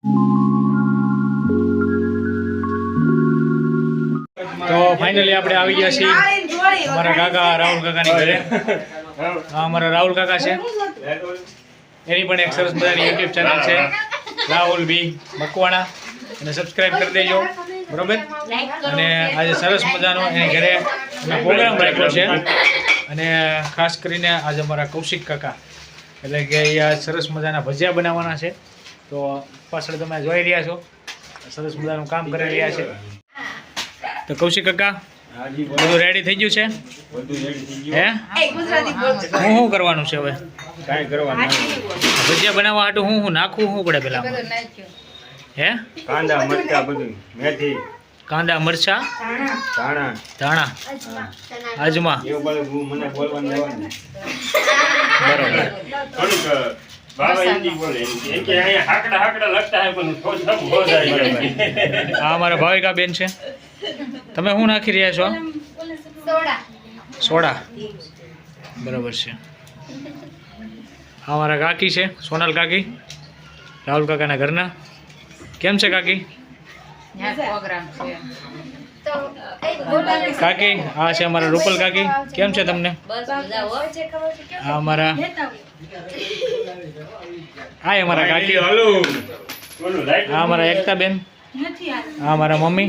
તો ફાઇનલી આપણે આવી ગયા છીએ અમારા કાકા રાહુલ કાકાની ઘરે. આ અમારા રાહુલ કાકા છે. એની પણ એક સરસ મજાની યુટ્યુબ ચેનલ છે. રાહુલ બી મકવાણા. અને સબસ્ક્રાઇબ કરી દેજો. બરોબર? અને આજે સરસ મજાનો એની ઘરે પ્રોગ્રામ રાખ્યો છે. અને ખાસ કરીને આજે અમારા કૌશિક કાકા. એટલે કે એ સરસ મજાના ભજીયા બનાવવાના છે. તો પાછળ તમે જોઈ રહ્યા છો. સરસ મજાનું કામ કરી રહ્યા છે. તો કૌશિક કાકા બધું રેડી થઈ ગયું છે? હે? હું શું કરવાનું છે હવે? કાંઈ કરવાનું ભજીયા બનાવવા હાટું હું હું નાખવું શું પડે પેલા? હે? કાંદા મરચા બધું મેથી. કાંદા મરચા? ધાણા. ધાણા? આજમા? બરોબર. હે પણ થોડું સબ હો જાય. આ અમારા ભાવિકા બેન છે. તમે શું નાખી રહ્યા છો? સોડા. બરોબર છે. હા અમારા કાકી છે સોનલ કાકી. રાહુલ કાકાના ઘરના. કેમ છે કાકી? કાકી હા છે અમારા રૂપલ કાકી. કેમ છે તમને? હા અમારા આ અમારા કાકી. હાલો. બોલું લાઈટ આ અમારા એકતા બેન. આ મારા મમ્મી.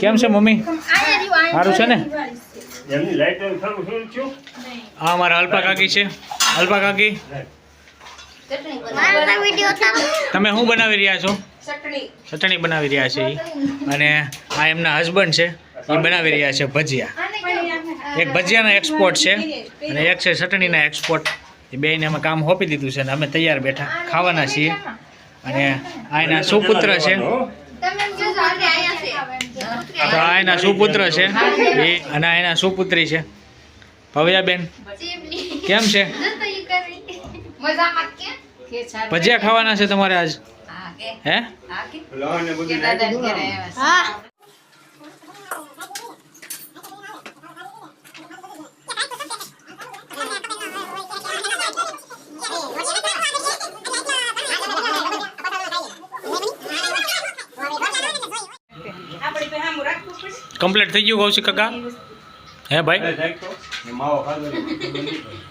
કેમ છે મમ્મી? સારું છે ને? એમની લાઈટ ચાલુ શું થયું? આ અમારા અલ્પા કાકી છે. અલ્પા કાકી. તમે શું બનાવી રહ્યા છો? ચટણી. બનાવી રહ્યા છે. અને આ એમના હસબન્ડ છે. એ બનાવી રહ્યા છે ભજીયા. એક ભજીયાના એક્સપોર્ટ છે અને એક છે ચટણીના એક્સપોર્ટ એ બેને અમે કામ સોંપી દીધું છે અને અમે તૈયાર બેઠા ખાવાના છીએ. અને આ એના સુપુત્ર છે. તો આ એના સુપુત્ર છે. એ અને આ એના સુપુત્રી છે. ભવ્યાબેન કેમ છે? ભજીયા ખાવાના છે તમારે આજ? હે લોહ ને બધું નાખી દો ને. કમ્પ્લીટ થઈ ગયું કૌશિક કાકા? હે ભાઈ? સાખીને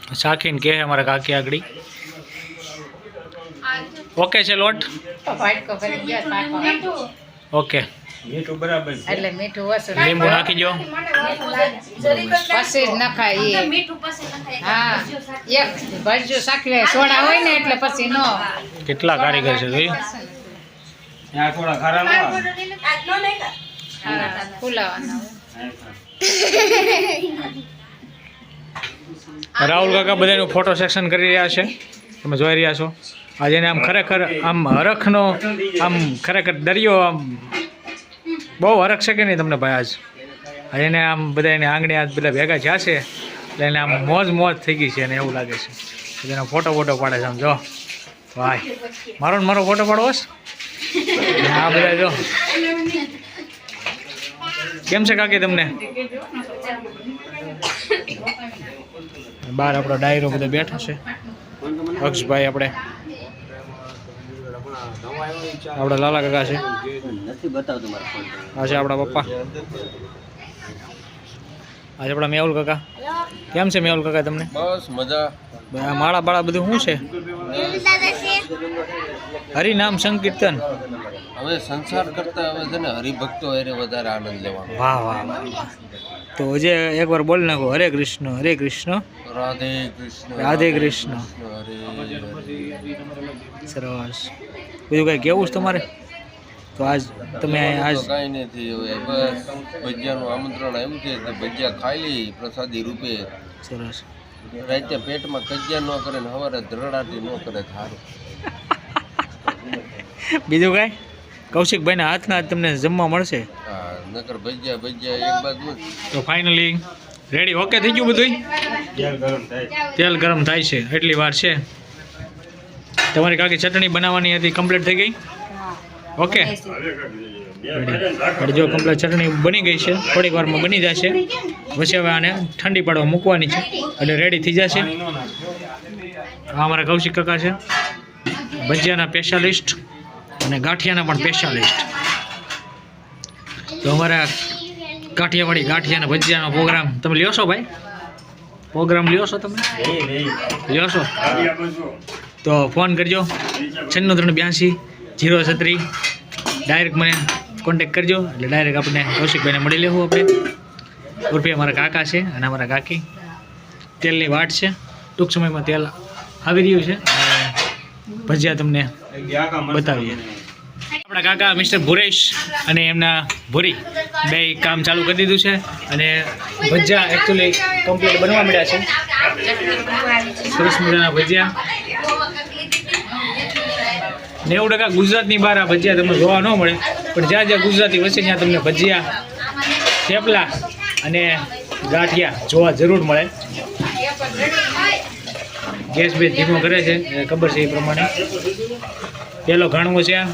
કહે શાખીન કે અમારા કાકી આગળ. ઓકે છે લોટ? ઓકે. મીઠું બરાબર છે. એટલે મીઠું ઓછું લીંબુ નાખી દો પછી નખાય એ. હા એક ભરજુ સાકરે સોડા હોય ને એટલે પછી નો. કેટલા કારીગર છે થોડા ખારા રાહુલ કાકા બધાનું ફોટો સેક્શન કરી રહ્યા છે તમે જોઈ રહ્યા છો આજે એને આમ ખરેખર આમ હરખનો આમ ખરેખર દરિયો આમ બહુ હરખ છે કે નહીં તમને ભાઈ આજ આજે એને આમ બધા એને આંગણે આજ બધા ભેગા થયા છે એટલે એને આમ મોજ મોજ થઈ ગઈ છે એને એવું લાગે છે બધાનો ફોટો ફોટો પાડે છે આમ જો ભાઈ મારો ને મારો ફોટો પાડવો છે ને આ બધા જો કેમ છે કાકી તમને? બહાર આપણો ડાયરો બધો બેઠો છે. અક્ષભાઈ આપણે. આપણા લાલા કાકા છે. આજે છે આપણા પપ્પા. આજે આપણા મેહુલ કાકા. કેમ છે મેહુલ કાકા તમને? બસ મજા. આ માળા બાળા બધું શું છે. હરિનામ સંકીર્તન. હવે સંસાર કરતા હવે છે ને હરિભક્તો એને વધારે આનંદ લેવાનો. વાહ વાહ. તો જે એકવાર બોલ નાખો. હરે કૃષ્ણ હરે કૃષ્ણ. રાધે કૃષ્ણ રાધે કૃષ્ણ. સરસ. બીજું કઈ કેવું છે તમારે? તો આજ તમે આજ કાંઈ નથી હવે બસ. ભજીયાનું આમંત્રણ આવ્યું છે તો ભજીયા ખાઈ લઈ પ્રસાદી રૂપે. સરસ. રાતે પેટમાં કજિયા ન કરે ને સવારે ધરડાટી ન કરે સારું બીજું કાંઈ? કૌશિકભાઈના હાથના હાથ તમને જમવા મળશે. નકર ભજીયા ભજીયા એક બાજુ તો ફાઇનલી રેડી ઓકે થઈ ગયું બધું તેલ ગરમ થાય તેલ ગરમ થાય છે એટલી વાર છે. તમારી કાકી ચટણી બનાવવાની હતી કમ્પ્લીટ થઈ ગઈ? ઓકે જો કમ્પ્લીટ ચટણી બની ગઈ છે થોડીક વારમાં બની જશે. પછી હવે આને ઠંડી પાડવા મૂકવાની છે એટલે રેડી થઈ જશે. આ અમારા કૌશિક કાકા છે ભજીયાના સ્પેશિયાલિસ્ટ અને ગાંઠિયાના પણ સ્પેશિયાલિસ્ટ તો અમારા કાઠિયાવાડી ગાંઠિયાના ભજીયાનો પ્રોગ્રામ. તમે લ્યો છો ભાઈ? પ્રોગ્રામ લ્યો છો તમે? લ્યો છો. તો ફોન કરજો. છન્નું ત્રણ બ્યાસી, જીરો છત્રી. ડાયરેક્ટ મને કોન્ટેક્ટ કરજો. એટલે ડાયરેક્ટ આપણે કૌશિકભાઈને મળી લેવું આપણે. ઉર્ફે અમારા કાકા છે અને અમારા કાકી. તેલની વાટ છે. ટૂંક સમયમાં તેલ આવી રહ્યું છે. ભજીયા તમને બતાવીએ. આપણા કાકા મિસ્ટર ભુરેશ અને એમના ભૂરી બે કામ ચાલુ કરી દીધું છે અને ભજીયા એકચ્યુઅલી કમ્પ્લીટ બનવા મળ્યા છે. સરસ મજાના ભજીયા. નેવું ટકા ગુજરાતની બહાર આ ભજીયા તમને જોવા ન મળે, પણ જ્યાં જ્યાં ગુજરાતી વચ્ચે ત્યાં તમને ભજીયા, થેપલા અને ગાંઠિયા જોવા જરૂર મળે. ગેસ બેસ ધીમો કરે છે ખબર છે એ પ્રમાણે. પેલો ઘણવો છે આ.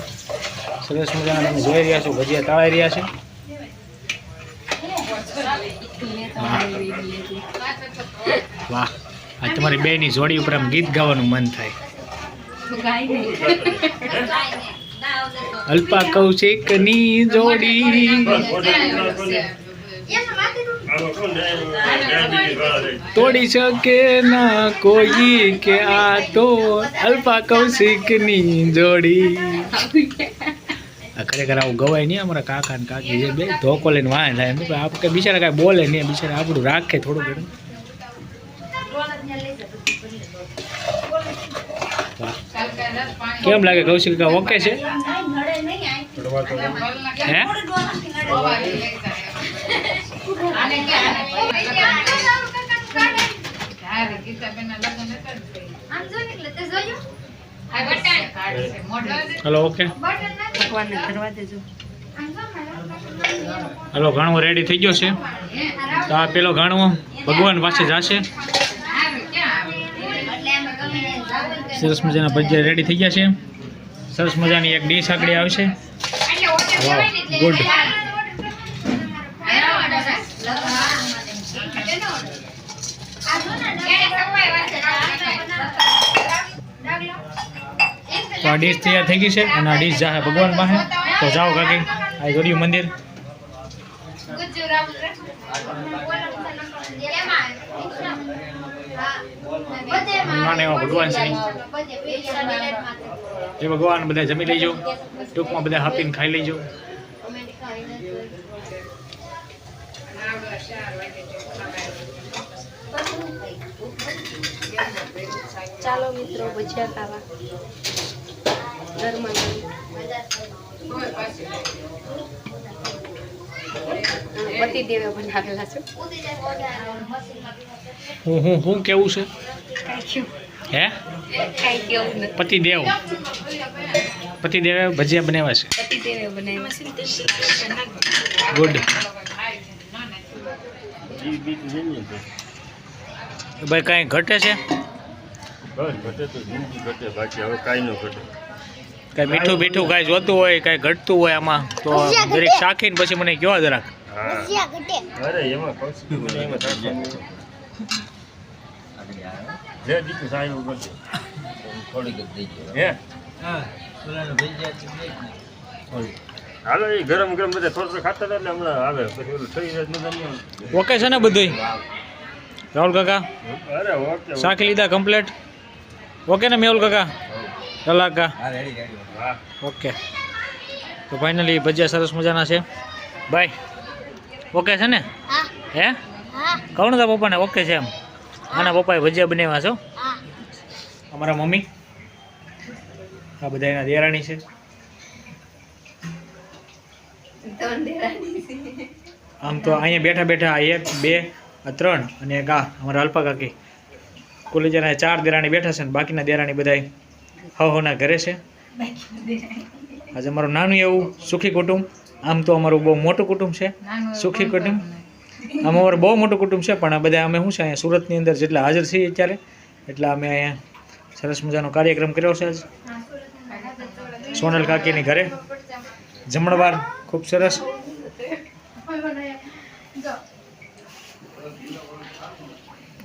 સરસ મજાના તમે જોઈ રહ્યા છો, ભજીયા તળાઈ રહ્યા છે. વાહ, આ તમારી બેની જોડી ઉપર આમ ગીત ગાવાનું મન થાય. અલ્પા કૌશિકની જોડી. તોડી શકે ના કોઈ કે આ તો અલ્પા કૌશિકની જોડી. આ ખરેખર આવું ગવાય નહીં અમારા કાકા ને કાકી જે બે ધોકો લઈને વાય થાય એમ. આપણે બિચારા કાંઈ બોલે નહીં બિચારા આપણું રાખે થોડું ઘણું. કેમ લાગે કૌશિક કા ઓકે છે? હે? હલો ઓકે હલો ઘણવો રેડી થઈ ગયો છે? તો આ પેલો ઘણું ભગવાન પાસે જશે? સરસ મજાના ભજીયા રેડી થઈ ગયા છે? સરસ મજાની એક ડીશ આગળ આવશે. વાહ ગુડ તો આ ડીશ તૈયાર થઈ ગઈ છે અને આ ડીશ જાહે ભગવાન પાસે. તો જાઓ કાકી, આ જોડ્યું મંદિર. નાના એવા ભગવાન છે. જે ભગવાન બધા જમી લેજો, ટૂંકમાં બધા હાપીને ખાઈ લેજો. ચાલો મિત્રો ભજીયા ખાવા. ઘરમાં પતિદેવે બનાવેલા છે. હું હું હું કેવું છે? હે? પતિદેવ. પતિદેવે ભજીયા બનાવ્યા છે. પતિદેવે બનાવ્યા ગુડ. ભાઈ કાંઈ ઘટે છે? બસ ઘટે તો જિંદગી ઘટે બાકી હવે કાંઈ ન ઘટે. કાંઈ મીઠું મીઠું કાંઈ જોતું હોય કાંઈ ઘટતું હોય આમાં તો દરેક શાખીને પછી મને કયો જરાક હા અરે એમાં મને એમાં જે દીકરું સાહેબ એવું થોડીક જ હે? હાલો એ ગરમ ગરમ બધા થોડું થોડું ખાતા હતા એટલે હમણાં આવે. પછી ઓલું થઈ જાય મજા નહીં ઓકે છે ને બધું રાહુલ કાકા? અરે ઓકે શાખી લીધા કમ્પ્લેટ ઓકે ને મેહુલ કાકા કલાક કાકા ઓકે તો ફાઇનલી ભજીયા સરસ મજાના છે. ભાઈ ઓકે છે ને? હે. કહું ને પપ્પાને ઓકે છે એમ? આના પપ્પાએ ભજીયા બનાવ્યા છો? અમારા મમ્મી? આ બધા એના દેરાણી છે. આમ તો અહીંયા બેઠા બેઠા આ એક બે આ ત્રણ અને એક આ અમારા અલ્પા કાકી. કુલ ચાર દેરાણી બેઠા છે ને બાકીના દેરાણી બધા હવના ઘરે છે. આજે અમારું નાનું એવું સુખી કુટુંબ આમ તો અમારું બહુ મોટું કુટુંબ છે. સુખી કુટુંબ. આમ અમારું બહુ મોટું કુટુંબ છે પણ આ બધા અમે શું છે અહીંયા સુરતની અંદર જેટલા હાજર છીએ અત્યારે એટલે અમે અહીંયા સરસ મજાનો કાર્યક્રમ કર્યો છે આજે. સોનલ કાકીની ઘરે. જમણવાર ખૂબ સરસ.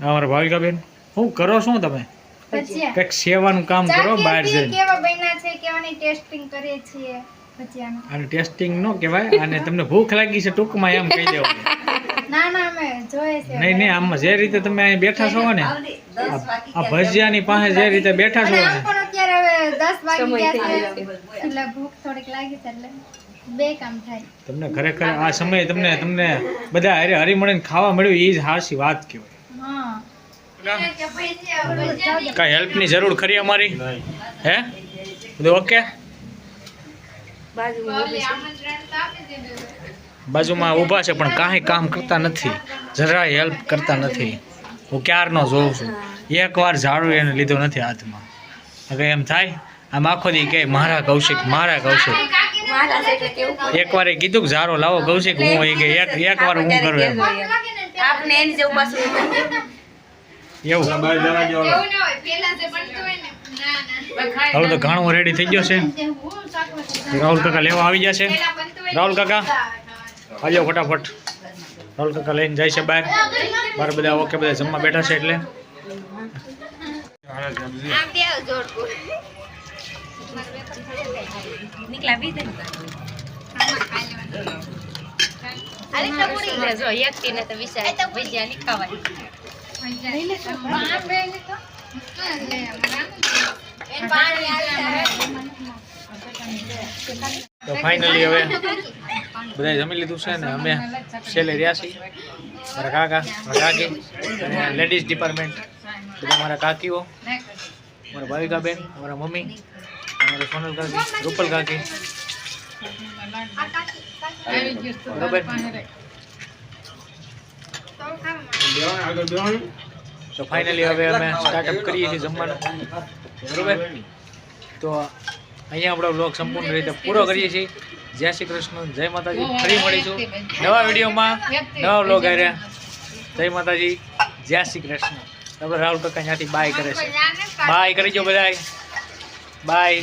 અમારા ભાવિકાબેન. શું કરો શું તમે? કંઈક સેવાનું કામ કરો બહાર જઈને. કેવા બન્યા છે કેવાની ટેસ્ટિંગ કરીએ છીએ ભજીયાનું. ટેસ્ટિંગ ન કહેવાય અને તમને ભૂખ લાગી છે ટૂંકમાં એમ કહી દેવું ના ના અમે જોઈએ છે. નહીં નહીં આમાં જે રીતે તમે અહીં બેઠા છો ને આ ભજીયાની પાસે જે રીતે બેઠા છો ને. અત્યારે હવે દસ વાગી ગયા છે એટલે ભૂખ થોડીક લાગી છે એટલે બે કામ થાય. તમને ખરેખર આ સમયે તમને તમને બધા હરે હરી મળીને ખાવા મળ્યું એ જ હાસી વાત કહેવાય. હા. કાંઈ હેલ્પની જરૂર ખરી અમારી? હે? બધું ઓકે? બાજુમાં ઊભી છે. ઊભા છે પણ કાંઈ કામ કરતા નથી. જરાય હેલ્પ કરતા નથી. હું ક્યારનો જોઉં છું? એકવાર ઝાડુ એને લીધો નથી હાથમાં. હવે એમ થાય આમ આખો દી કે મારા કૌશિક મારા કૌશિક. એકવાર એ કીધું કે ઝારો લાવો કૌશિક હું એ કે એક એકવાર હું કરું એમ. આપને એની જેવું પાછું એવું? હવે તો ઘણું રેડી થઈ ગયો છે. રાહુલ કાકા લેવા આવી ગયા છે. રાહુલ કાકા? આવ્યો ફટાફટ. રાહુલ કાકા લઈને જાય છે બહાર. બહાર બધા ઓકે બધા જમવા બેઠા છે એટલે. નીકળા બી અરે તો પૂરી લે, જો એકટીને તો વિચાર ભજીયા નહીં ખાવાય. તો ફાઇનલી હવે બધાએ જમી લીધું છે ને અમે છેલ્લે રહ્યા છીએ. મારા કાકા મારા કાકી અને લેડીઝ ડિપાર્ટમેન્ટ બધા મારા કાકીઓ મારા ભાવિકાબેન મારા મમ્મી અમારા સોનલ કાકી રૂપલ કાકી. બરોબર? બેવાનું, આગળ બેવાનું. તો ફાઇનલી હવે અમે સ્ટાર્ટઅપ કરીએ છીએ જમવાનું. બરાબર? તો અહીંયા આપણો બ્લોગ સંપૂર્ણ રીતે પૂરો કરીએ છીએ. જય શ્રી કૃષ્ણ, જય માતાજી. ફરી મળીશું નવા વિડીયોમાં. નવા બ્લોગ આવ્યા જય માતાજી, જય શ્રી કૃષ્ણ. આપણે રાહુલ કાકા અહીંયાથી બાય કરે છે. બાય કરી જો બધા બાય